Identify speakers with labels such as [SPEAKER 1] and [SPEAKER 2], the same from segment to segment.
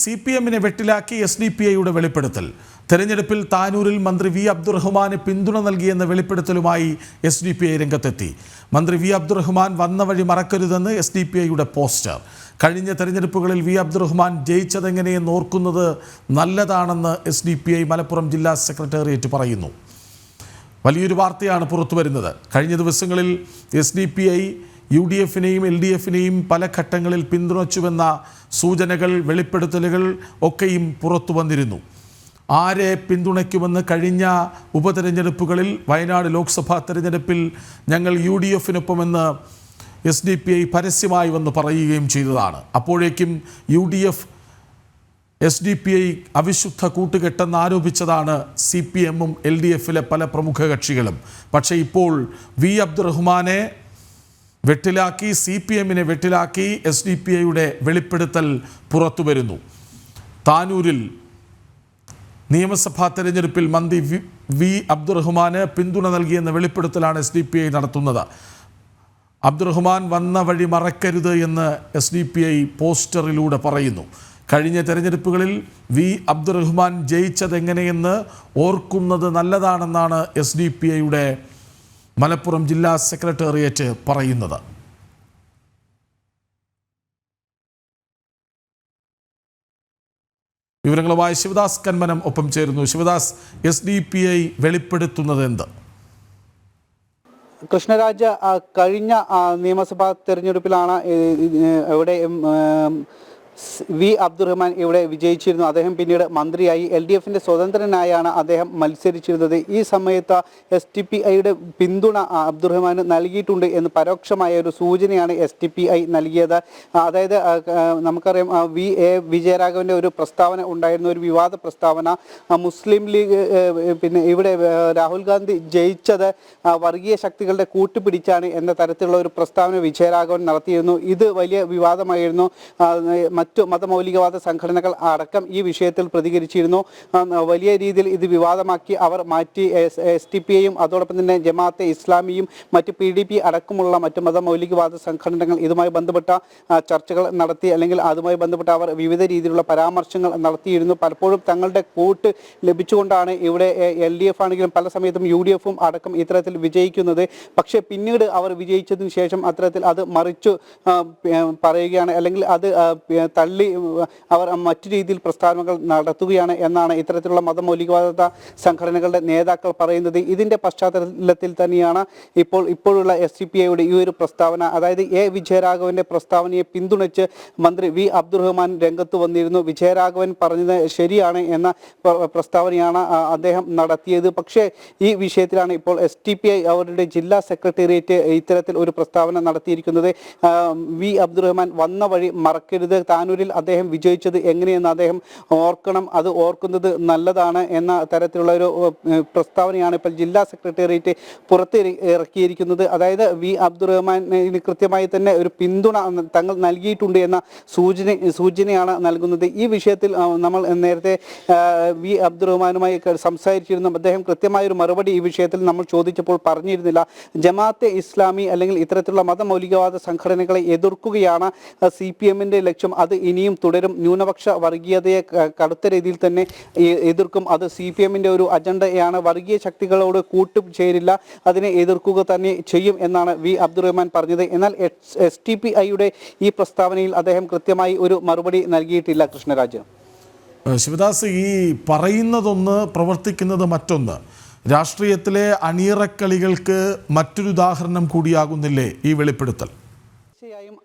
[SPEAKER 1] C P എമ്മിനെ വെട്ടിലാക്കി S D P ഐയുടെ വെളിപ്പെടുത്തൽ. തെരഞ്ഞെടുപ്പിൽ താനൂരിൽ മന്ത്രി വി അബ്ദുറഹ്മാന് പിന്തുണ നൽകിയെന്ന വെളിപ്പെടുത്തലുമായി എസ് ഡി പി ഐ രംഗത്തെത്തി. മന്ത്രി വി അബ്ദുറഹ്മാൻ വന്ന വഴി മറക്കരുതെന്ന് എസ് ഡി പി ഐയുടെ പോസ്റ്റർ. കഴിഞ്ഞ തെരഞ്ഞെടുപ്പുകളിൽ വി അബ്ദുറഹ്മാൻ ജയിച്ചതെങ്ങനെയെന്ന് ഓർക്കുന്നത് നല്ലതാണെന്ന് S D P I Malappuram ജില്ലാ സെക്രട്ടേറിയറ്റ് പറയുന്നു. വലിയൊരു വാർത്തയാണ് പുറത്തു വരുന്നത് കഴിഞ്ഞ ദിവസങ്ങളിൽ S D P I U D എഫിനെയും L D എഫിനെയും പല ഘട്ടങ്ങളിൽ പിന്തുണച്ചുവെന്ന സൂചനകൾ വെളിപ്പെടുത്തലുകൾ ഒക്കെയും പുറത്തു വന്നിരുന്നു. ആരെ പിന്തുണയ്ക്കുമെന്ന് കഴിഞ്ഞ ഉപതെരഞ്ഞെടുപ്പുകളിൽ വയനാട് ലോക്സഭാ തെരഞ്ഞെടുപ്പിൽ ഞങ്ങൾ യു ഡി എഫിനൊപ്പമെന്ന് എസ് ഡി പി ഐ പരസ്യമായി വന്ന് പറയുകയും ചെയ്തതാണ്. അപ്പോഴേക്കും U D F S D P I അവിശുദ്ധ കൂട്ടുകെട്ടെന്ന് ആരോപിച്ചതാണ് സി പി എമ്മും എൽ ഡി എഫിലെ പല പ്രമുഖ കക്ഷികളും. പക്ഷേ ഇപ്പോൾ വി അബ്ദുറഹ്മാനെ വെട്ടിലാക്കി സി പി എമ്മിനെ വെട്ടിലാക്കി എസ് ഡി പി ഐയുടെ വെളിപ്പെടുത്തൽ പുറത്തു വരുന്നു താനൂരിൽ നിയമസഭാ തെരഞ്ഞെടുപ്പിൽ മന്ത്രി വി വി അബ്ദുറഹ്മാന് പിന്തുണ നൽകിയെന്ന വെളിപ്പെടുത്തലാണ് എസ് ഡി പി ഐ നടത്തുന്നത്. അബ്ദുറഹ്മാൻ വന്ന വഴി മറക്കരുത് എന്ന് എസ് ഡി പി ഐ പോസ്റ്ററിലൂടെ പറയുന്നു. കഴിഞ്ഞ തെരഞ്ഞെടുപ്പുകളിൽ വി അബ്ദുറഹ്മാൻ ജയിച്ചതെങ്ങനെയെന്ന് ഓർക്കുന്നത് നല്ലതാണെന്നാണ് എസ് ഡി പി ഐയുടെ മലപ്പുറം ജില്ലാ സെക്രട്ടേറിയറ്റ് പറയുന്നത്. വിവരങ്ങളുമായി ശിവദാസ് കന്മനം ഒപ്പം ചേരുന്നു. Sivadas S D P I വെളിപ്പെടുത്തുന്നത് എന്ത്?
[SPEAKER 2] കൃഷ്ണരാജ കഴിഞ്ഞ നിയമസഭാ തെരഞ്ഞെടുപ്പിലാണ് സ് വി അബ്ദുറഹ്മാൻ ഇവിടെ വിജയിച്ചിരുന്നു. അദ്ദേഹം പിന്നീട് മന്ത്രിയായി. എൽ ഡി എഫിന്റെ സ്വതന്ത്രനായാണ് അദ്ദേഹം മത്സരിച്ചിരുന്നത്. ഈ സമയത്ത് എസ് ടി പി ഐയുടെ പിന്തുണ അബ്ദുറഹ്മാന് നൽകിയിട്ടുണ്ട് എന്ന് പരോക്ഷമായ ഒരു സൂചനയാണ് എസ് ടി പി ഐ നൽകിയത്. അതായത് നമുക്കറിയാം വി എ വിജയരാഘവന്റെ ഒരു പ്രസ്താവന ഉണ്ടായിരുന്നു. ഒരു വിവാദ പ്രസ്താവന. മുസ്ലിം ലീഗ് പിന്നെ ഇവിടെ രാഹുൽ ഗാന്ധി ജയിച്ചത് വർഗീയ ശക്തികളുടെ കൂട്ടുപിടിച്ചാണ് എന്ന തരത്തിലുള്ള ഒരു പ്രസ്താവന വിജയരാഘവൻ നടത്തിയിരുന്നു. ഇത് വലിയ വിവാദമായിരുന്നു. മറ്റു മതമൗലികവാദ സംഘടനകൾ അടക്കം ഈ വിഷയത്തിൽ പ്രതികരിച്ചിരുന്നു. വലിയ രീതിയിൽ ഇത് വിവാദമാക്കി അവർ മാറ്റി. എസ് ടി പി ഐയും അതോടൊപ്പം തന്നെ ജമാഅത്തെ ഇസ്ലാമിയും മറ്റ് പി ഡി പി അടക്കമുള്ള മറ്റ് മതമൗലികവാദ സംഘടനകൾ ഇതുമായി ബന്ധപ്പെട്ട ചർച്ചകൾ നടത്തി അല്ലെങ്കിൽ അതുമായി ബന്ധപ്പെട്ട അവർ വിവിധ രീതിയിലുള്ള പരാമർശങ്ങൾ നടത്തിയിരുന്നു. പലപ്പോഴും തങ്ങളുടെ കൂട്ട് ലഭിച്ചുകൊണ്ടാണ് ഇവിടെ എൽ ഡി എഫ് ആണെങ്കിലും പല സമയത്തും യു ഡി എഫും അടക്കം ഇത്തരത്തിൽ വിജയിക്കുന്നത്. പക്ഷേ പിന്നീട് അവർ വിജയിച്ചതിന് ശേഷം അത്തരത്തിൽ അത് മറിച്ചു പറയുകയാണ്. അല്ലെങ്കിൽ അത് തള്ളി അവർ മറ്റു രീതിയിൽ പ്രസ്താവനകൾ നടത്തുകയാണ് എന്നാണ് ഇത്തരത്തിലുള്ള മതമൗലികവാദ സംഘടനകളുടെ നേതാക്കൾ പറയുന്നത്. ഇതിന്റെ പശ്ചാത്തലത്തിൽ തന്നെയാണ് ഇപ്പോൾ ഇപ്പോഴുള്ള എസ് സി പി ഐയുടെ ഈ ഒരു പ്രസ്താവന. അതായത് എ വിജയരാഘവന്റെ പ്രസ്താവനയെ പിന്തുണച്ച് മന്ത്രി വി അബ്ദുറഹ്മാൻ രംഗത്ത് വന്നിരുന്നു. വിജയരാഘവൻ പറഞ്ഞത് ശരിയാണ് എന്ന പ്രസ്താവനയാണ് അദ്ദേഹം നടത്തിയത്. പക്ഷേ ഈ വിഷയത്തിലാണ് ഇപ്പോൾ എസ് ടി പി ഐ അവരുടെ ജില്ലാ സെക്രട്ടേറിയറ്റ് ഇത്തരത്തിൽ ഒരു പ്രസ്താവന നടത്തിയിരിക്കുന്നത്. വി അബ്ദുറഹ്മാൻ വന്ന വഴി മറക്കരുത്. താനൂരിൽ അദ്ദേഹം വിജയിച്ചത് എങ്ങനെയെന്ന് അദ്ദേഹം ഓർക്കണം അത് ഓർക്കുന്നത് നല്ലതാണ് എന്ന തരത്തിലുള്ള ഒരു പ്രസ്താവനയാണ് ഇപ്പോൾ ജില്ലാ സെക്രട്ടേറിയറ്റ് പുറത്ത് ഇറക്കിയിരിക്കുന്നത്. അതായത് വി അബ്ദുറഹ്മാന് കൃത്യമായി തന്നെ ഒരു പിന്തുണ തങ്ങൾ നൽകിയിട്ടുണ്ട് എന്ന സൂചന സൂചനയാണ് നൽകുന്നത്. ഈ വിഷയത്തിൽ നമ്മൾ നേരത്തെ വി അബ്ദുറഹ്മാനുമായി റഹ്മാനുമായി സംസാരിച്ചിരുന്നു. അദ്ദേഹം കൃത്യമായ ഒരു മറുപടി ഈ വിഷയത്തിൽ നമ്മൾ ചോദിച്ചപ്പോൾ പറഞ്ഞിരുന്നില്ല. ജമാഅത്തെ ഇസ്ലാമി അല്ലെങ്കിൽ ഇത്തരത്തിലുള്ള മതമൗലികവാദ സംഘടനകളെ എതിർക്കുകയാണ് സി പി എമ്മിന്റെ ലക്ഷ്യം. അത് ഇനിയും തുടരും. ന്യൂനപക്ഷ വർഗീയതയെ കടുത്ത രീതിയിൽ തന്നെ എതിർക്കും. അത് സി പി എമ്മിന്റെ ഒരു അജണ്ടയാണ്. വർഗീയ ശക്തികളോട് കൂട്ടുചേരില്ല അതിനെ എതിർക്കുക തന്നെ ചെയ്യും എന്നാണ് വി. അബ്ദുറഹ്മാൻ പറഞ്ഞത്. എന്നാൽ എസ് ടി പി ഐയുടെ ഈ പ്രസ്താവനയിൽ അദ്ദേഹം കൃത്യമായി ഒരു മറുപടി നൽകിയിട്ടില്ല കൃഷ്ണരാജ്.
[SPEAKER 1] ശിവദാസ് ഈ പറയുന്നതൊന്ന് പ്രവർത്തിക്കുന്നത് മറ്റൊന്ന്. രാഷ്ട്രീയത്തിലെ അണിയറക്കളികൾക്ക് മറ്റൊരു ഉദാഹരണം കൂടിയാകുന്നില്ലേ ഈ വെളിപ്പെടുത്തൽ?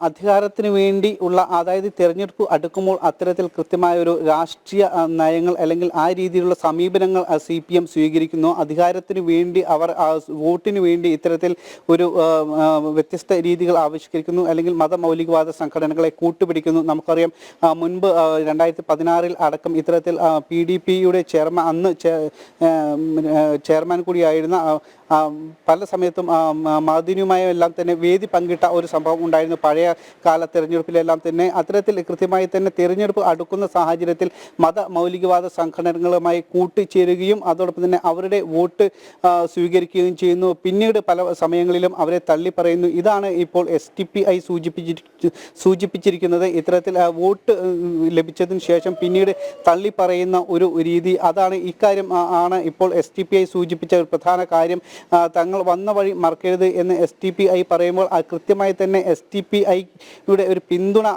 [SPEAKER 2] അധികാരത്തിന് വേണ്ടി ഉള്ള അതായത് തിരഞ്ഞെടുപ്പ് അടുക്കുമ്പോൾ അത്തരത്തിൽ കൃത്യമായ ഒരു രാഷ്ട്രീയ നയങ്ങൾ അല്ലെങ്കിൽ ആ രീതിയിലുള്ള സമീപനങ്ങൾ സി പി എം സ്വീകരിക്കുന്നു. അധികാരത്തിന് വേണ്ടി അവർ വോട്ടിന് വേണ്ടി ഇത്തരത്തിൽ ഒരു വ്യത്യസ്ത രീതികൾ ആവിഷ്കരിക്കുന്നു. അല്ലെങ്കിൽ മതമൗലികവാദ സംഘടനകളെ കൂട്ടുപിടിക്കുന്നു. നമുക്കറിയാം മുൻപ് രണ്ടായിരത്തി പതിനാറിൽ അടക്കം ഇത്തരത്തിൽ പി ഡി പിയുടെ ചെയർമാൻ അന്ന് ചെയർമാൻ കൂടിയായിരുന്ന പല സമയത്തും മാധ്യമമായെല്ലാം എല്ലാം തന്നെ വേദി പങ്കിട്ട ഒരു സംഭവം ഉണ്ടായിരുന്നു. പഴയ കാല തെരഞ്ഞെടുപ്പിലെല്ലാം തന്നെ അത്തരത്തിൽ കൃത്യമായി തന്നെ തെരഞ്ഞെടുപ്പ് അടുക്കുന്ന സാഹചര്യത്തിൽ മത മൗലികവാദ സംഘടനകളുമായി കൂട്ടിച്ചേരുകയും അതോടൊപ്പം തന്നെ അവരുടെ വോട്ട് സ്വീകരിക്കുകയും ചെയ്യുന്നു. പിന്നീട് പല സമയങ്ങളിലും അവരെ തള്ളി പറയുന്നു ഇതാണ് ഇപ്പോൾ എസ് ടി പി ഐ സൂചിപ്പിച്ചിരി സൂചിപ്പിച്ചിരിക്കുന്നത്. ഇത്തരത്തിൽ വോട്ട് ലഭിച്ചതിന് ശേഷം പിന്നീട് തള്ളി പറയുന്ന ഒരു രീതി അതാണ് ഇക്കാര്യം ആണ് ഇപ്പോൾ എസ് ടി പി ഐ സൂചിപ്പിച്ച ഒരു പ്രധാന കാര്യം. തങ്ങൾ വന്ന വഴി മറക്കരുത് എന്ന് എസ് ടി പി ഐ പറയുമ്പോൾ കൃത്യമായി തന്നെ എസ് ടി പി ഐയുടെ ഒരു പിന്തുണ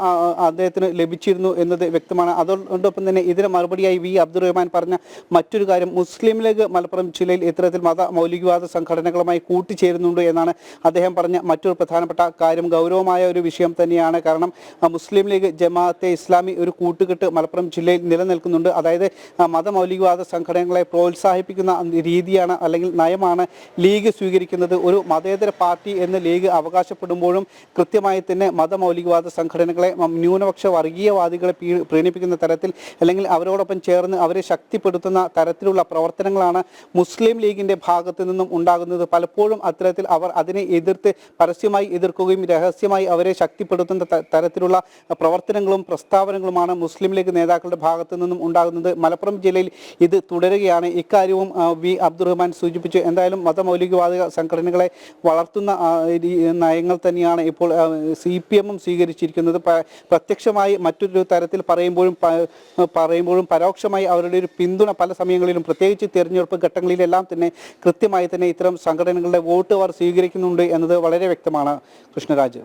[SPEAKER 2] അദ്ദേഹത്തിന് ലഭിച്ചിരുന്നു എന്നത് വ്യക്തമാണ്. അതോടൊപ്പം തന്നെ ഇതിന് മറുപടിയായി വി. അബ്ദുൾ റഹ്മാൻ പറഞ്ഞ മറ്റൊരു കാര്യം മുസ്ലിം ലീഗ് മലപ്പുറം ജില്ലയിൽ ഇത്തരത്തിൽ മത മൗലികവാദ സംഘടനകളുമായി കൂട്ടിച്ചേരുന്നുണ്ട് എന്നാണ് അദ്ദേഹം പറഞ്ഞ മറ്റൊരു പ്രധാനപ്പെട്ട കാര്യം. ഗൗരവമായ ഒരു വിഷയം തന്നെയാണ്. കാരണം മുസ്ലിം ലീഗ് ജമാഅത്തെ ഇസ്ലാമി ഒരു കൂട്ടുകെട്ട് മലപ്പുറം ജില്ലയിൽ നിലനിൽക്കുന്നുണ്ട്. അതായത് മത മതമൗലികവാദ സംഘടനകളെ പ്രോത്സാഹിപ്പിക്കുന്ന രീതിയാണ് അല്ലെങ്കിൽ നയമാണ് ലീഗ് സ്വീകരിക്കുന്നത്. ഒരു മതേതര പാർട്ടി എന്ന് ലീഗ് അവകാശപ്പെടുമ്പോഴും കൃത്യമായി തന്നെ മതമൗലികവാദ സംഘടനകളെ ന്യൂനപക്ഷ വർഗീയവാദികളെ പ്രീണിപ്പിക്കുന്ന തരത്തിൽ അല്ലെങ്കിൽ അവരോടൊപ്പം ചേർന്ന് അവരെ ശക്തിപ്പെടുത്തുന്ന തരത്തിലുള്ള പ്രവർത്തനങ്ങളാണ് മുസ്ലിം ലീഗിന്റെ ഭാഗത്തു നിന്നും ഉണ്ടാകുന്നത്. പലപ്പോഴും അത്തരത്തിൽ അവർ അതിനെ എതിർത്ത് പരസ്യമായി എതിർക്കുകയും രഹസ്യമായി അവരെ ശക്തിപ്പെടുത്തുന്ന തരത്തിലുള്ള പ്രവർത്തനങ്ങളും പ്രസ്താവനകളുമാണ് മുസ്ലിം ലീഗ് നേതാക്കളുടെ ഭാഗത്തു നിന്നും ഉണ്ടാകുന്നത്. മലപ്പുറം ജില്ലയിൽ ഇത് തുടരുകയാണ്. ഇക്കാര്യവും വി. അബ്ദുറഹ്മാൻ സൂചിപ്പിച്ചു. എന്തായാലും മതമൗലികവാദ സംഘടനകളെ വളർത്തുന്ന നയങ്ങൾ തന്നെയാണ് ഇപ്പോൾ സി പി എമ്മും സ്വീകരിച്ചിരിക്കുന്നത് പ്രത്യക്ഷമായി മറ്റൊരു തരത്തിൽ പറയുമ്പോഴും പറയുമ്പോഴും പരോക്ഷമായി അവരുടെ ഒരു പിന്തുണ പല സമയങ്ങളിലും പ്രത്യേകിച്ച് തിരഞ്ഞെടുപ്പ് ഘട്ടങ്ങളിലെല്ലാം തന്നെ കൃത്യമായി തന്നെ ഇത്തരം സംഘടനകളുടെ വോട്ട് അവർ സ്വീകരിക്കുന്നുണ്ട് എന്നത് വളരെ വ്യക്തമാണ് കൃഷ്ണരാജ്.